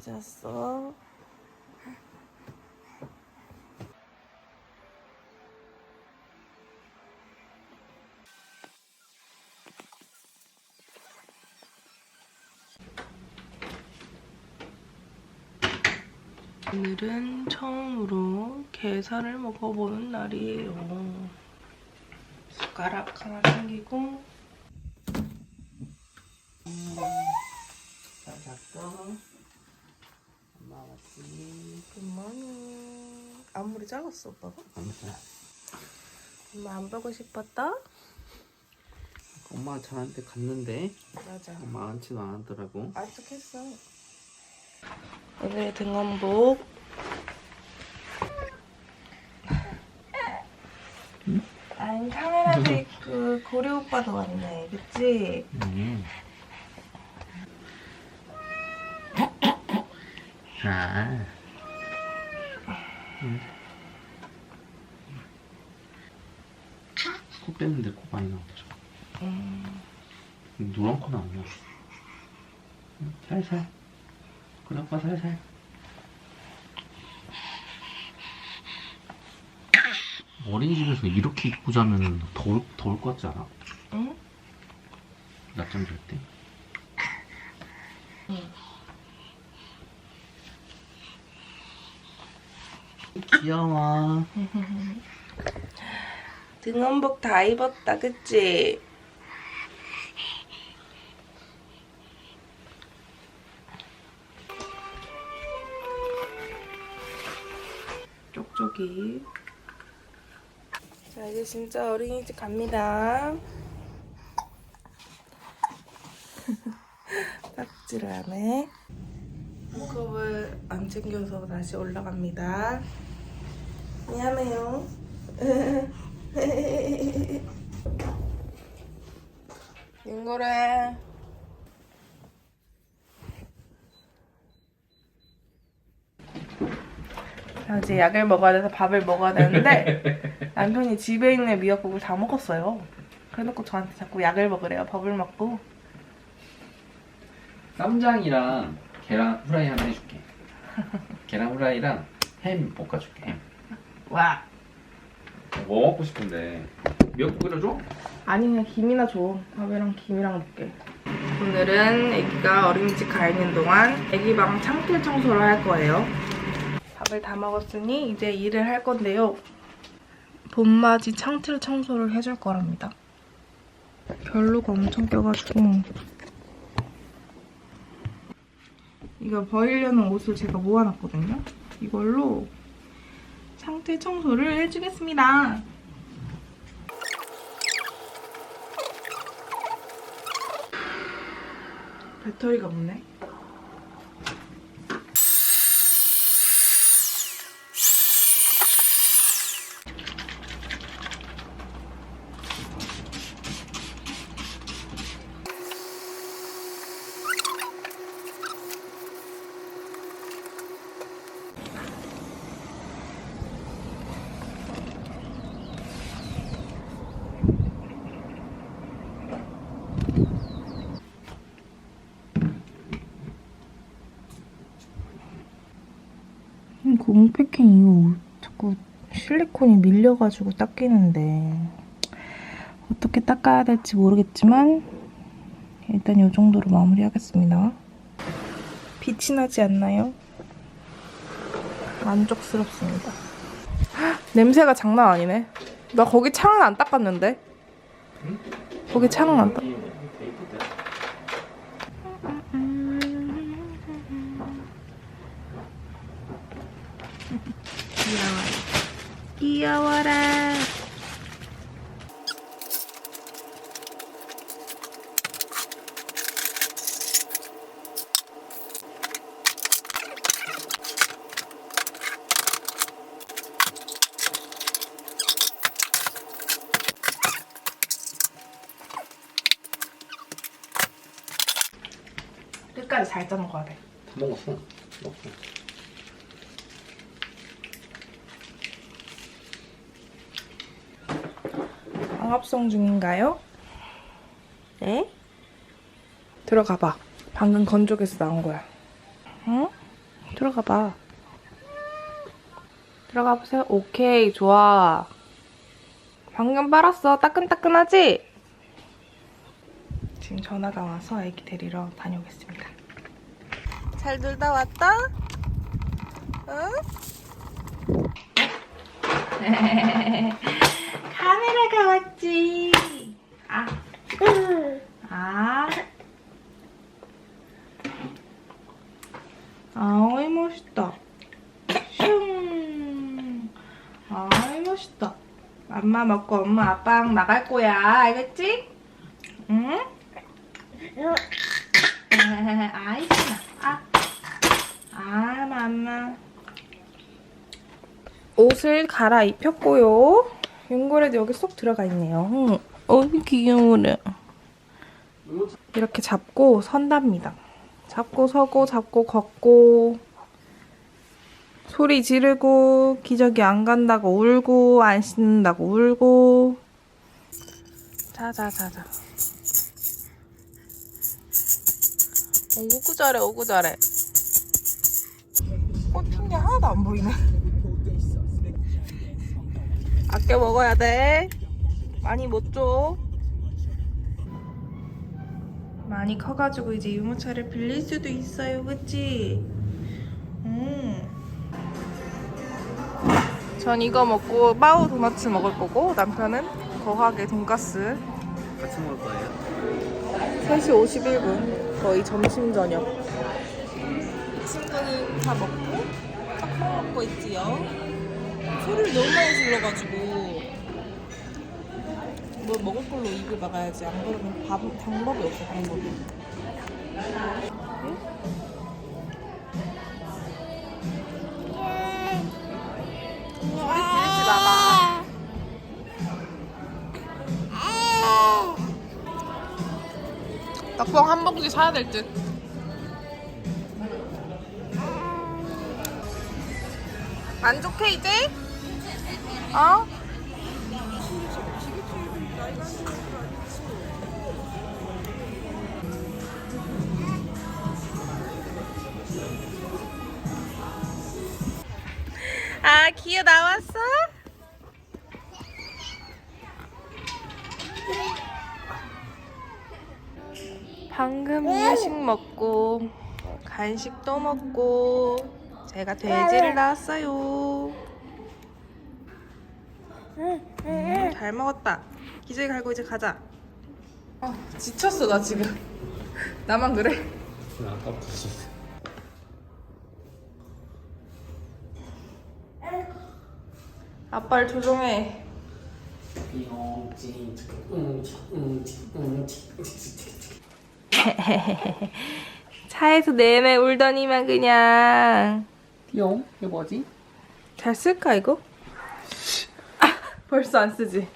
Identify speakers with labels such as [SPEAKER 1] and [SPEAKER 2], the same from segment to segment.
[SPEAKER 1] 잤어? 오늘은 처음으로 게살을 먹어보는 날이에요. 숟가락 하나 챙기고
[SPEAKER 2] 잘 잤어? 엄마 왔지?
[SPEAKER 1] 굿모닝 앞머리 잘랐어 오빠가?
[SPEAKER 2] 아무튼
[SPEAKER 1] 엄마 안 보고 싶었다?
[SPEAKER 2] 엄마 저한테 갔는데
[SPEAKER 1] 맞아
[SPEAKER 2] 엄마 안지도 않았더라고
[SPEAKER 1] 안쪽했어 오늘의 등원복 아니 카메라도 있고 고래 오빠도 왔네 그치?
[SPEAKER 2] 음. 아. 음. 코 뺐는데 코 많이 나오더라
[SPEAKER 1] 음,
[SPEAKER 2] 노란 코는 안 나왔어 응, 살살 그래 아빠 살살 어린이집에서 이렇게 입고 자면 더울, 더울 것 같지 않아?
[SPEAKER 1] 응?
[SPEAKER 2] 낮잠 잘 때?
[SPEAKER 1] 응.
[SPEAKER 2] 귀여워.
[SPEAKER 1] 등원복 다 입었다 그치? 쪽쪽이. 자 이제 진짜 어린이집 갑니다. 안해 컵을 안 챙겨서 다시 올라갑니다 미안해요 윤거래 자, 이제 약을 먹어야 돼서 밥을 먹어야 되는데 남편이 집에 있는 미역국을 다 먹었어요. 그래놓고 저한테 자꾸 약을 먹으래요. 밥을 먹고.
[SPEAKER 2] 쌈장이랑 계란 후라이 하나 해줄게 계란 후라이랑 햄 볶아줄게 햄.
[SPEAKER 1] 와.
[SPEAKER 2] 뭐 먹고 싶은데 미역국 끓여줘?
[SPEAKER 1] 아니 그냥 김이나 줘. 밥이랑 김이랑 먹게. 오늘은 아기가 어린이집 가 있는 동안 아기 방 창틀 청소를 할 거예요. 밥을 다 먹었으니 이제 일을 할 건데요. 봄맞이 창틀 청소를 해줄 거랍니다. 별로가 엄청 껴가지고 이거 버리려는 옷을 제가 모아놨거든요. 이걸로 창틀 청소를 해주겠습니다. 배터리가 없네. 패킹 이거 자꾸 실리콘이 밀려가지고 닦이는데 어떻게 닦아야 될지 모르겠지만 일단 이 정도로 마무리하겠습니다. 빛이 나지 않나요? 만족스럽습니다. 헉, 냄새가 장난 아니네. 나 거기 창은 안 닦았는데. 거기 창은 안 닦. 귀여워. 귀여워라. 끝까지 잘 짜먹어야 돼.
[SPEAKER 2] 다 먹었어 먹었어
[SPEAKER 1] 방합성 중인가요? 네? 들어가 봐. 방금 건조기에서 나온 거야. 응? 들어가 봐. 들어가 보세요. 오케이, 좋아. 방금 빨았어. 따끈따끈하지? 지금 전화가 와서 애기 데리러 다녀오겠습니다. 잘 놀다 왔다? 응? 카메라가 왔지. 아. 아. 아이 멋있다. 슝. 아이 멋있다. 맘마 먹고 엄마 아빠랑 나갈 거야. 알겠지? 응? 아이. 아. 아 맘마. 옷을 갈아입혔고요. 윤고래도 여기 쏙 들어가 있네요. 응. 어이 귀여워라. 이렇게 잡고 선답니다. 잡고 서고 잡고 걷고 소리 지르고 기저귀 안 간다고 울고 안 씻는다고 울고 자자자자 오구 잘해 오구 잘해 꽃핀 게 하나도 안 보이네 아껴 먹어야 돼. 많이 못 줘. 많이 커가지고 이제 유모차를 빌릴 수도 있어요, 그치? 음. 전 이거 먹고 빠우 도너츠 먹을 거고 남편은 거하게 돈가스.
[SPEAKER 2] 같이 먹을 거예요?
[SPEAKER 1] 3시 51분. 거의 점심 저녁. 친구는 다 먹고 딱 먹고 있지요. 소리를 너무 많이 질러가지고 뭘 먹을 걸로 입을 막아야지 안 그러면 밥, 방법이 없어 방법이 마봐 낙봉 한 봉지 사야 될 듯. 안 좋게 이제? 어? 아, 기어 나왔어? 방금 후식 먹고 간식도 먹고 제가 돼지를 낳았어요. 음, 잘 먹었다. 기저귀 갈고 이제 가자. 아, 지쳤어 나 지금. 나만 그래?
[SPEAKER 2] 나 아까부터 씻어.
[SPEAKER 1] 아빠를 조종해. 차에서 내내 울더니만 그냥.
[SPEAKER 2] 띠용 이게 뭐지?
[SPEAKER 1] 잘 쓸까 이거? 아, 벌써 안 쓰지.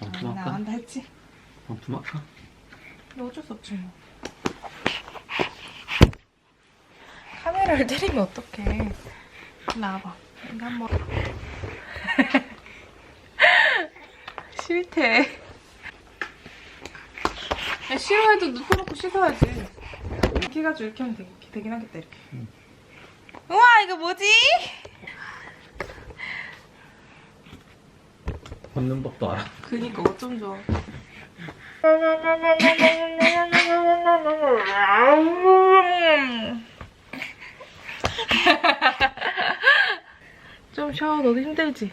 [SPEAKER 2] 반품 할까?
[SPEAKER 1] 나간다 했지.
[SPEAKER 2] 반품할까?
[SPEAKER 1] 근데 어쩔 수 없지 뭐. 카메라를 때리면 어떡해. 나와봐. 이거 한번. 싫대. 야, 싫어해도 눕혀놓고 씻어야지. 이렇게 해가지고 이렇게 하면 되긴, 되긴 하겠다, 이렇게. 우와, 이거 뭐지?
[SPEAKER 2] 벗는 법도 알아.
[SPEAKER 1] 그니까 어쩜 좋아. 좀 쉬어, 너도 힘들지?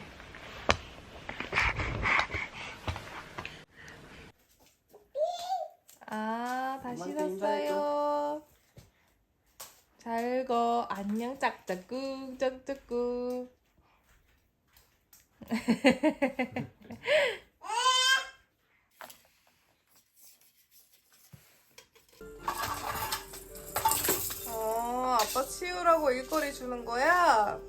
[SPEAKER 1] 아, 다시
[SPEAKER 2] 엄마한테
[SPEAKER 1] 샀어요. 잘 거, 안녕, 짝짝꿍, 짝짝꿍. 어, 아빠 치우라고 일거리 주는 거야?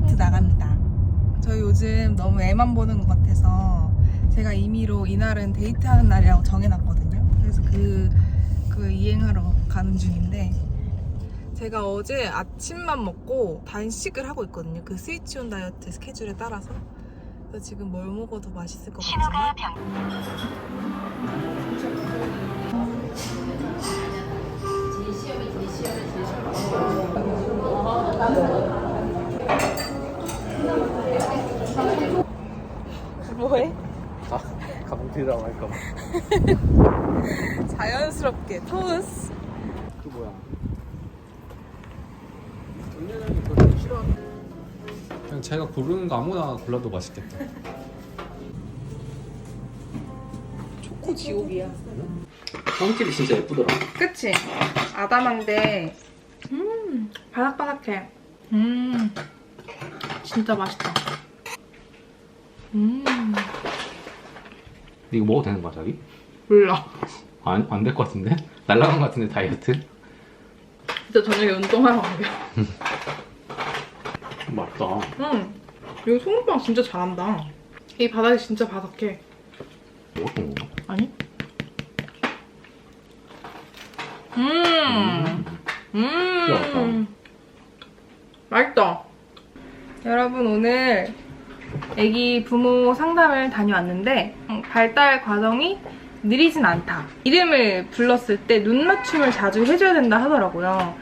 [SPEAKER 1] 데이트 나갑니다. 저희 요즘 너무 애만 보는 것 같아서 제가 임의로 이날은 데이트하는 날이라고 정해놨거든요. 그래서 그, 그 이행하러 가는 중인데 제가 어제 아침만 먹고 단식을 하고 있거든요. 그 스위치온 다이어트 스케줄에 따라서 그래서 지금 뭘 먹어도 맛있을 것 같지만 뭐해?
[SPEAKER 2] 감기라고 할까 봐.
[SPEAKER 1] 자연스럽게 토스
[SPEAKER 2] 그 뭐야?
[SPEAKER 3] 그냥 자기가 고르는 거 아무나 골라도 맛있겠다.
[SPEAKER 1] 초코 지옥이야
[SPEAKER 2] 형길이 진짜 예쁘더라.
[SPEAKER 1] 그치? 아담한데 음 바삭바삭해 음 진짜 맛있다 음
[SPEAKER 3] 이거 먹어도 되는 거야, 자기?
[SPEAKER 1] 몰라
[SPEAKER 3] 안, 안 될 것 같은데? 날라간 것 같은데, 다이어트?
[SPEAKER 1] 진짜 저녁에 운동하러 가게
[SPEAKER 3] 맞다.
[SPEAKER 1] 음 이거 소금빵 진짜 잘한다 이 바닥이 진짜 바삭해
[SPEAKER 3] 먹었던 건가?
[SPEAKER 1] 아니? 음, 음, 맛있다. 여러분 오늘 아기 부모 상담을 다녀왔는데 음, 발달 과정이 느리진 않다. 이름을 불렀을 때 눈 맞춤을 자주 해줘야 된다 하더라고요.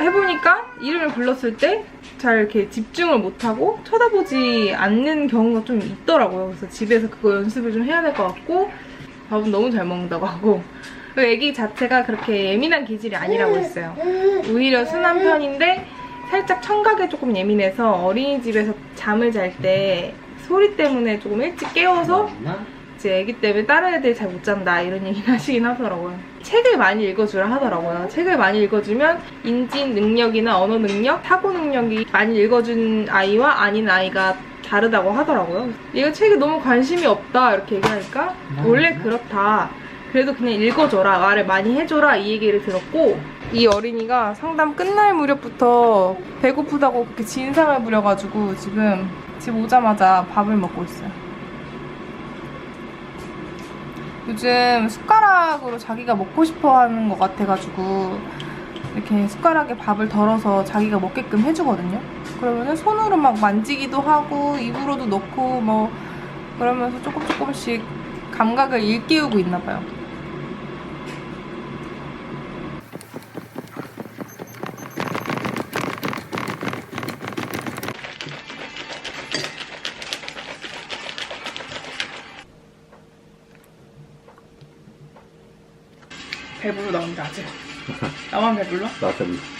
[SPEAKER 1] 해보니까 이름을 불렀을 때 잘 이렇게 집중을 못하고 쳐다보지 않는 경우가 좀 있더라고요. 그래서 집에서 그거 연습을 좀 해야 될 것 같고 밥은 너무 잘 먹는다고 하고 애기 자체가 그렇게 예민한 기질이 아니라고 했어요. 오히려 순한 편인데 살짝 청각에 조금 예민해서 어린이집에서 잠을 잘 때 소리 때문에 조금 일찍 깨워서 이제 애기 때문에 다른 애들이 잘 못 잔다 이런 얘기 하시긴 하더라고요. 책을 많이 읽어주라 하더라고요. 책을 많이 읽어주면 인지 능력이나 언어 능력, 사고 능력이 많이 읽어준 아이와 아닌 아이가 다르다고 하더라고요. 얘가 책에 너무 관심이 없다 이렇게 얘기하니까 원래 그렇다. 그래도 그냥 읽어줘라 말을 많이 해줘라 이 얘기를 들었고 이 어린이가 상담 끝날 무렵부터 배고프다고 그렇게 진상을 부려가지고 지금 집 오자마자 밥을 먹고 있어요. 요즘 숟가락으로 자기가 먹고 싶어 하는 것 같아가지고 이렇게 숟가락에 밥을 덜어서 자기가 먹게끔 해주거든요. 그러면은 손으로 막 만지기도 하고 입으로도 넣고 뭐 그러면서 조금 조금씩 감각을 일깨우고 있나 봐요. 아직 나만 배불러?
[SPEAKER 2] 나 때문에.